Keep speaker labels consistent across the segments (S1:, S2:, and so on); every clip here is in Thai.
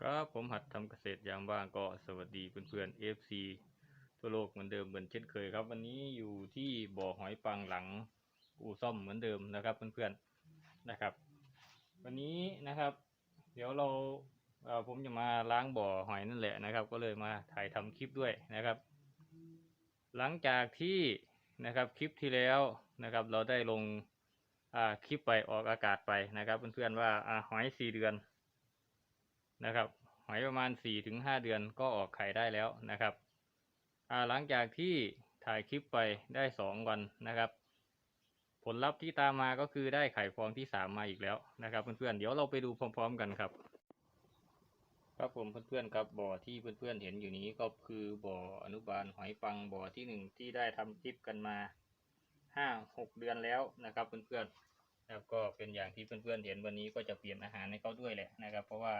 S1: ครับผมหัดทำเกษตรยามว่างก็สวัสดีเพื่อนๆ FC ทั่วโลกเหมือนเดิมเหมือนเช่นเคยครับ วันนี้อยู่ที่บ่อหอยปังหลังอู่ซ่อมเหมือนเดิมนะครับเพื่อนๆนะครับ วันนี้นะครับ เดี๋ยวเราเอ่อผมจะมาล้างบ่อหอยนั่นแหละนะครับ ก็เลยมาถ่ายทำคลิปด้วยนะครับ หลังจากที่นะครับคลิปที่แล้วนะครับ เราได้ลงคลิปไปออกอากาศไปนะครับ เพื่อนๆว่าอ่าหอยสี่เดือน นะครับ หอยประมาณสี่ถึงห้าเดือนก็ออกไข่ได้แล้วนะครับหลังจากที่ถ่ายคลิปไปได้สองวันนะครับ ผลลัพธ์ที่ตามมาก็คือได้ไข่ฟองที่สามมาอีกแล้วนะครับเพื่อนๆเดี๋ยวเราไปดูพร้อม ๆ กันครับ ครับผมเพื่อนๆครับบ่อที่เพื่อนๆเห็นอยู่นี้ก็คือบ่ออนุบาลหอยปังบ่อที่หนึ่งที่ได้ทำคลิปกันมาห้าหกเดือนแล้วนะครับเพื่อนๆแล้วก็เป็นอย่างที่เพื่อนๆเห็นวันนี้ก็จะเปลี่ยนอาหารให้เขาด้วยแหละนะครับ เพราะว่า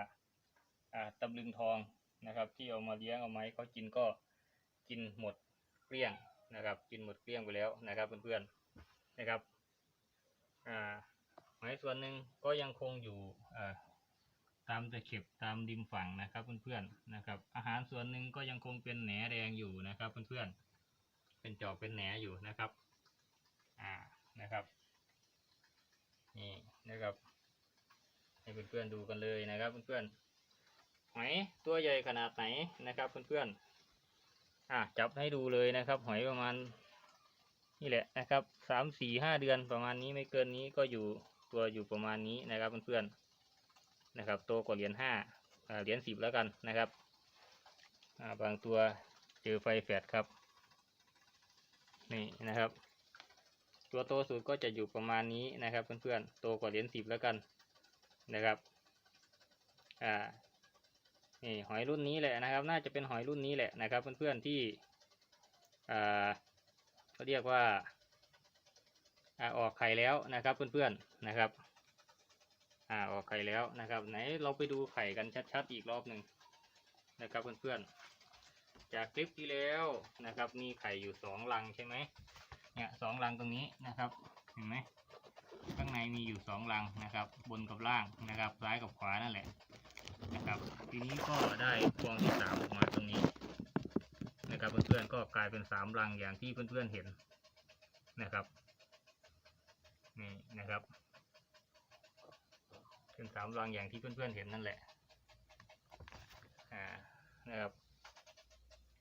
S1: ตำลึงทองนะครับ ที่เอามาเลี้ยงเอาไม้เขากินก็กินหมดเกลี้ยงนะครับ กินหมดเกลี้ยงไปแล้วนะครับเพื่อนๆนะครับอ่าหอยส่วนหนึ่งก็ยังคงอยู่อ่าตามตะเข็บตามริมฝั่งนะครับเพื่อนๆนะครับ อาหารส่วนหนึ่งก็ยังคงเป็นแหนแดงอยู่นะครับเพื่อนๆเป็นจอกเป็นแหนอยู่นะครับอ่านะครับนี่นะครับให้เพื่อนๆดูกันเลยนะครับเพื่อนๆ หอยตัวใหญ่ขนาดไหนนะครับเพื่อนๆอะจับให้ดูเลยนะครับ หอยประมาณนี่แหละนะครับสามสี่ห้าเดือนประมาณนี้ไม่เกินนี้ก็อยู่ตัวอยู่ประมาณนี้นะครับเพื่อนๆนะครับโตกว่าเหรียญห้าเหรียญสิบแล้วกันนะครับบางตัวเจอไฟแฟดครับนี่นะครับ ตัวโตสุดก็จะอยู่ประมาณนี้นะครับเพื่อนๆโตกว่าเหรียญสิบแล้วกันนะครับอ่า นี่หอยรุ่นนี้แหละนะครับ น่าจะเป็นหอยรุ่นนี้แหละนะครับ เพื่อนๆที่อ่าเขาเรียกว่าอ่าออกไข่แล้วนะครับเพื่อนๆนะครับอ่าออกไข่แล้วนะครับ ไหนเราไปดูไข่กันชัดๆอีกรอบหนึ่งนะครับเพื่อนๆ จากคลิปที่แล้วนะครับ มีไข่อยู่สองรังใช่ไหมเนี่ยสองรังตรงนี้นะครับ เห็นไหมข้างในมีอยู่สองรังนะครับ บนกับล่างนะครับ ซ้ายกับขวานั่นแหละ นะครับ ทีนี้ก็ได้ฟองที่สามออกมาตรงนี้ นะครับเพื่อนๆก็กลายเป็นสามรังอย่างที่เพื่อนๆเห็นนะครับนี่นะครับ เป็นสามรังอย่างที่เพื่อนๆเห็นนั่นแหละอ่านะครับ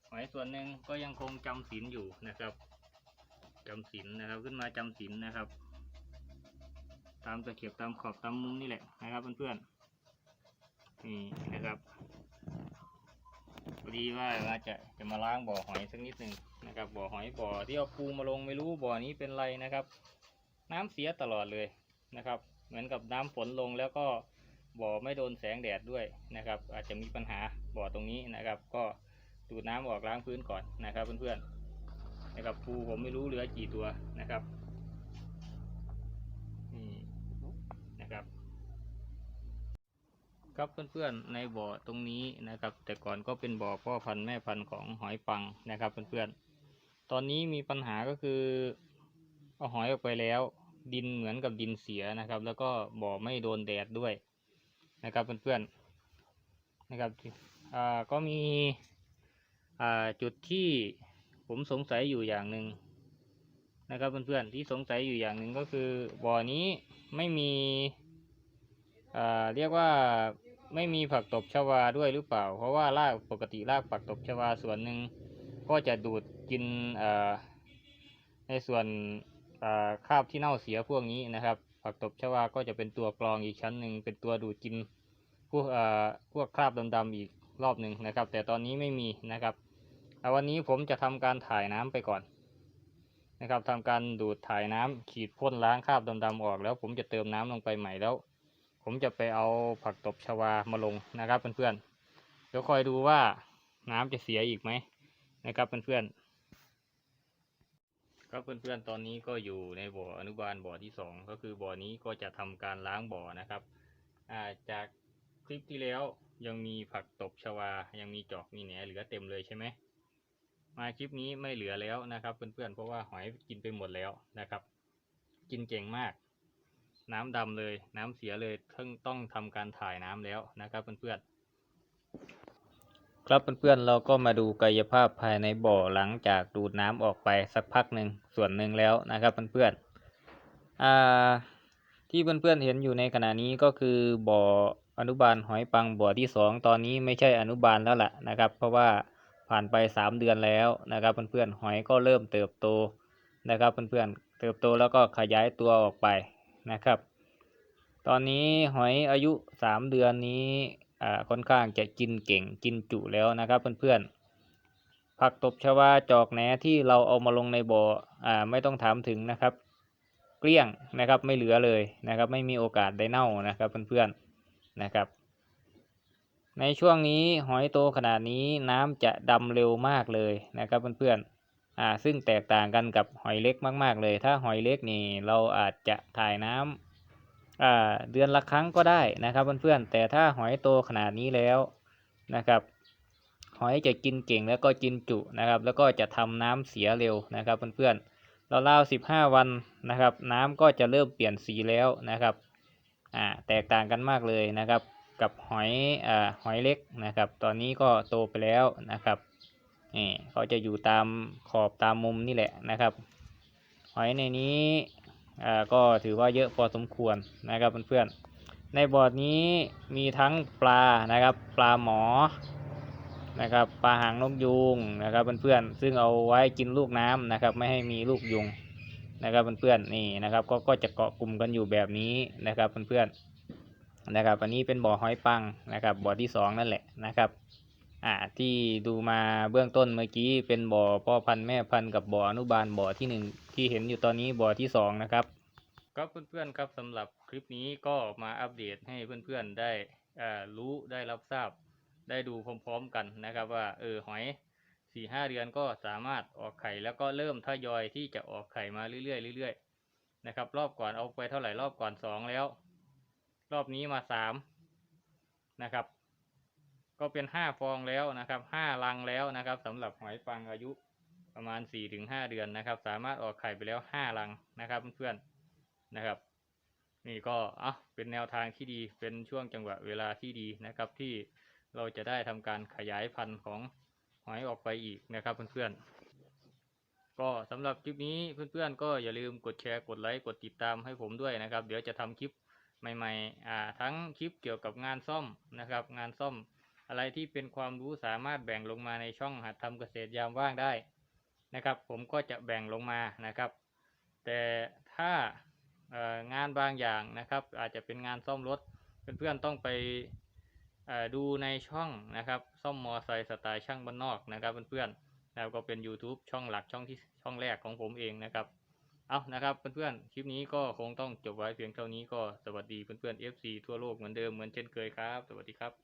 S1: หอยส่วนหนึ่งก็ยังคงจำศีลอยู่นะครับจำศีลนะครับขึ้นมาจำศีลนะครับ ตามตะเข็บตามขอบตามมุมนี่แหละนะครับเพื่อนๆ นี่นะครับพอดีว่าว่าจะจะมาล้างบ่อหอยสักนิดหนึ่งนะครับ บ่อหอยบ่อที่เอาปูมาลงไม่รู้บ่อนี้เป็นไรนะครับ น้ำเสียตลอดเลยนะครับ เหมือนกับน้ำฝนลงแล้วก็บ่อไม่โดนแสงแดดด้วยนะครับ อาจจะมีปัญหาบ่อตรงนี้นะครับ ก็ดูดน้ำออกล้างพื้นก่อนนะครับเพื่อนๆนะครับปูผมไม่รู้เหลือกี่ตัวนะครับนี่นะครับ ครับเพื่อนๆในบ่อตรงนี้นะครับ แต่ก่อนก็เป็นบ่อพ่อพันธุ์แม่พันธุ์ของหอยปังนะครับเพื่อนๆตอนนี้มีปัญหาก็คือเอาหอยออกไปแล้ว ดินเหมือนกับดินเสียนะครับ แล้วก็บ่อไม่โดนแดดด้วยนะครับเพื่อนๆนะครับอ่าก็มีอ่าจุดที่ผมสงสัยอยู่อย่างหนึ่งนะครับเพื่อนๆที่สงสัยอยู่อย่างหนึ่งก็คือบ่อนี้ไม่มี เรียกว่าไม่มีผักตบชวาด้วยหรือเปล่า เพราะว่ารากปกติรากผักตบชวาส่วนหนึ่งก็จะดูดกินในส่วนคราบที่เน่าเสียพวกนี้นะครับ ผักตบชวาก็จะเป็นตัวกรองอีกชั้นหนึ่งเป็นตัวดูดกินพวกพวกคราบดำๆอีกรอบหนึ่งนะครับ แต่ตอนนี้ไม่มีนะครับวันนี้ผมจะทำการถ่ายน้ำไปก่อนนะครับทำการดูดถ่ายน้ำขีดพ่นล้างคราบดำๆออก แล้วผมจะเติมน้ำลงไปใหม่แล้ว ผมจะไปเอาผักตบชวามาลงนะครับเพื่อนๆเดี๋ยวคอยดูว่าน้ำจะเสียอีกไหมนะครับเพื่อนๆครับเพื่อนๆตอนนี้ก็อยู่ในบ่ออนุบาลบ่อที่สองก็คือบ่อนี้ก็จะทำการล้างบ่อนะครับาจากคลิปที่แล้วยังมีผักตบชวา ยังมีจอกมีแหนเหลือเต็มเลยใช่ไหมมาคลิปนี้ไม่เหลือแล้วนะครับ เพื่อนๆเพราะว่าหอยกินไปหมดแล้วนะครับ กินเก่งมาก น้ำดำเลย น้ำเสียเลยต้องต้องทำการถ่ายน้ำแล้วนะครับเพื่อนครับเพื่อนๆเราก็มาดูกายภาพภายในบ่อหลังจากดูดน้ำออกไปสักพักหนึ่งส่วนหนึ่งแล้วนะครับเพื่อนๆอ่าที่เพื่อนๆเห็นอยู่ในขณะนี้ก็คือบ่ออนุบาลหอยปังบ่อที่สองตอนนี้ไม่ใช่อนุบาลแล้วล่ะนะครับ เพราะว่าผ่านไปสามเดือนแล้วนะครับเพื่อนๆหอยก็เริ่มเติบโตนะครับเพื่อนๆเติบโตแล้วก็ขยายตัวออกไป นะครับ ตอนนี้หอยอายุสามเดือนนี้ค่อนข้างจะกินเก่งกินจุแล้วนะครับเพื่อนๆผักตบชวาจอกแหนที่เราเอามาลงในบ่ออไม่ต้องถามถึงนะครับ เกลี้ยงนะครับไม่เหลือเลยนะครับ ไม่มีโอกาสได้เน่านะครับเพื่อนๆนะครับ ในช่วงนี้หอยโตขนาดนี้น้ำจะดำเร็วมากเลยนะครับเพื่อนๆ อ่าซึ่งแตกต่างกันกับหอยเล็กมาก ๆ เลย ถ้าหอยเล็กนี่เราอาจจะถ่ายน้ำอ่าเดือนละครั้งก็ได้นะครับเพื่อนๆแต่ถ้าหอยโตขนาดนี้แล้วนะครับ หอยจะกินเก่งแล้วก็กินจุนะครับ แล้วก็จะทำน้ำเสียเร็วนะครับเพื่อนๆเราเล่าสิบห้าวันนะครับ น้ำก็จะเริ่มเปลี่ยนสีแล้วนะครับอ่าแตกต่างกันมากเลยนะครับ กับหอยอ่าหอยเล็กนะครับ ตอนนี้ก็โตไปแล้วนะครับ นี่เขาจะอยู่ตามขอบตามมุมนี่แหละนะครับ หอยในนี้อ่าก็ถือว่าเยอะพอสมควรนะครับเพื่อนๆในบ่อนี้มีทั้งปลานะครับ ปลาหมอนะครับปลาหางนกยูงนะครับเพื่อนๆซึ่งเอาไว้กินลูกน้ำนะครับ ไม่ให้มีลูกยุงนะครับเพื่อนๆนี่นะครับก็ก็จะเกาะกลุ่มกันอยู่แบบนี้นะครับเพื่อนๆนะครับอันนี้เป็นบ่อหอยปังนะครับบ่อที่สองนั่นแหละนะครับ อ่าที่ดูมาเบื้องต้นเมื่อกี้เป็นบ่อพ่อพันธุ์แม่พันธุ์กับบ่ออนุบาลบ่อที่หนึ่งที่เห็นอยู่ตอนนี้บ่อที่สองนะครับครับเพื่อนๆครับสำหรับคลิปนี้ก็มาอัปเดตให้เพื่อนๆได้อ่ารู้ได้รับทราบ ได้ดูพร้อมๆกันนะครับว่าเออหอยสี่ห้าเดือนก็สามารถออกไข่แล้วก็เริ่มทยอยที่จะออกไข่มาเรื่อยๆเรื่อยๆนะครับ รอบก่อนเอาไปเท่าไหร่รอบก่อนสองแล้ว รอบนี้มาสามนะครับ ก็เป็นห้าฟองแล้วนะครับห้ารังแล้วนะครับสำหรับหอยปังอายุประมาณสี่ถึงห้าเดือนนะครับ สามารถออกไข่ไปแล้วห้ารังนะครับเพื่อนๆนะครับ นี่ก็อะเป็นแนวทางที่ดีเป็นช่วงจังหวะเวลาที่ดีนะครับ ที่เราจะได้ทำการขยายพันธุ์ของหอยออกไปอีกนะครับเพื่อนๆก็สำหรับคลิปนี้เพื่อนๆ ก็อย่าลืมกดแชร์กดไลค์กดติดตามให้ผมด้วยนะครับ เดี๋ยวจะทำคลิปใหม่ๆอ่าทั้งคลิปเกี่ยวกับงานซ่อมนะครับ งานซ่อม อะไรที่เป็นความรู้สามารถแบ่งลงมาในช่องหัดทำเกษตรยามว่างได้นะครับ ผมก็จะแบ่งลงมานะครับ แต่ถ้างานบางอย่างนะครับ อาจจะเป็นงานซ่อมรถเพื่อนๆต้องไปดูในช่องนะครับซ่อมมอไซค์สไตล์ช่างบ้านนอกนะครับเพื่อนๆแล้วก็เป็น YouTube ช่องหลักช่องที่ช่องแรกของผมเองนะครับเอานะครับเพื่อนๆคลิปนี้ก็คงต้องจบไว้เพียงเท่านี้ก็สวัสดีเพื่อนๆ FC ทั่วโลกเหมือนเดิมเหมือนเช่นเคยครับ สวัสดีครับ